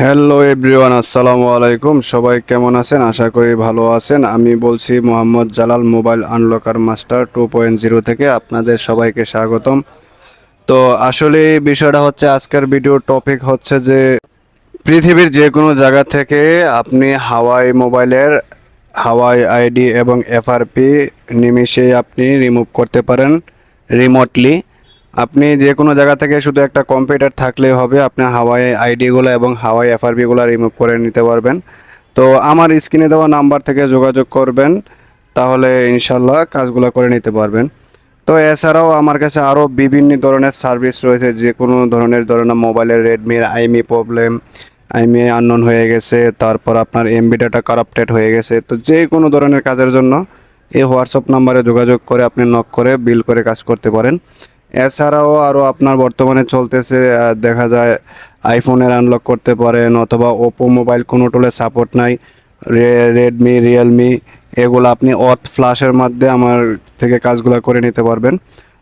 Hello everyone আসসালামু আলাইকুম সবাই কেমন আছেন? আশা করি ভালো আছেন। আমি বলছি Mohammad Jalal mobile unlocker master two point zero থেকে আপনাদের সবাইকে স্বাগতম। তো আসলে বিষয়টা হচ্ছে, আজকের ভিডিও টপিক হচ্ছে যে, পৃথিবীর যে কোনো জায়গা থেকে আপনি হাওয়াই মোবাইলের হাওয়াই আইডি এবং এফআরপি নিমিশে আপনি রিমুভ করতে পারেন রিমোটলি আপনি যে কোনো জায়গা থেকে শুধু একটা কম্পিউটার থাকলেই হবে, আপনি হাওয়াই আইডিগুলো এবং হাওয়াই এফআরপিগুলো রিমুভ করে নিতে পারবেন। তো আমার স্ক্রিনে দেওয়া নাম্বার থেকে যোগাযোগ করবেন, তাহলে ইনশাল্লাহ কাজগুলো করে নিতে পারবেন। তো এছাড়াও আমার কাছে আরও বিভিন্ন ধরনের সার্ভিস রয়েছে যে কোনো ধরনের ধরনের মোবাইলের রেডমির আইমি প্রবলেম আইমি আননোন হয়ে গেছে, তারপর আপনার এমবি ডাটা কারাপ্টেড হয়ে গেছে। তো যে কোনো ধরনের কাজের জন্য এই হোয়াটসঅ্যাপ নাম্বারে যোগাযোগ করে আপনি নক করে বিল করে কাজ করতে পারেন। এছাড়াও আরও আপনার বর্তমানে চলতেছে দেখা যায় আইফোনের আনলক করতে পারেন অথবা ওপো মোবাইল কোনো টোলে সাপোর্ট নাই। রেডমি রিয়েলমি এগুলো আপনি অথ ফ্ল্যাশের মাধ্যমে আমার থেকে কাজগুলো করে নিতে পারবেন।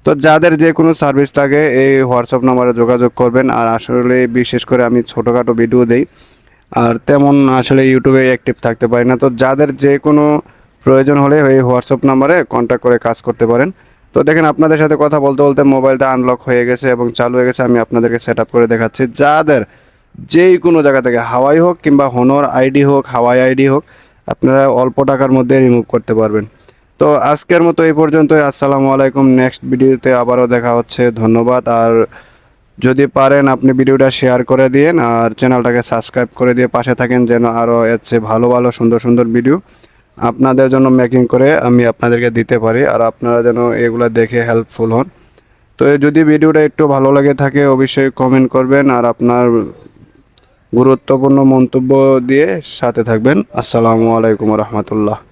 তো যাদের যে কোনো সার্ভিস লাগে এই হোয়াটসঅ্যাপ নাম্বারে যোগাযোগ করবেন। আর আসলে বিশেষ করে আমি ছোটোখাটো ভিডিও দেই, আর তেমন আসলে ইউটিউবে অ্যাক্টিভ থাকতে পারি না। তো যাদের যে কোনো প্রয়োজন হলে এই হোয়াটসঅ্যাপ নাম্বারে কন্ট্যাক্ট করে কাজ করতে পারেন। তো দেখেন আপনাদের সাথে কথা বলতে বলতে মোবাইলটা আনলক হয়ে গেছে এবং চালু হয়ে গেছে। আমি আপনাদেরকে সেট করে দেখাচ্ছি। যাদের যেই কোনো জায়গা থেকে হাওয়াই হোক কিংবা হনর আইডি হোক হাওয়াই আইডি হোক, আপনারা অল্প টাকার মধ্যে রিমুভ করতে পারবেন। তো আজকের মতো এই পর্যন্তই। আসসালামু আলাইকুম। নেক্সট ভিডিওতে আবারও দেখা হচ্ছে। ধন্যবাদ। আর যদি পারেন আপনি ভিডিওটা শেয়ার করে দিন আর চ্যানেলটাকে সাবস্ক্রাইব করে দিয়ে পাশে থাকেন যেন আরও এর চেয়ে ভালো ভালো সুন্দর সুন্দর ভিডিও আপনাদের জন্য মেকিং করে আমি আপনাদেরকে দিতে পারি আর আপনারা যেন এগুলো দেখে হেল্পফুল হন। তো যদি ভিডিওটা একটু ভালো লাগে থাকে অবশ্যই কমেন্ট করবেন আর আপনার গুরুত্বপূর্ণ মন্তব্য দিয়ে সাথে থাকবেন। আসসালামু আলাইকুম রহমতুল্লাহ।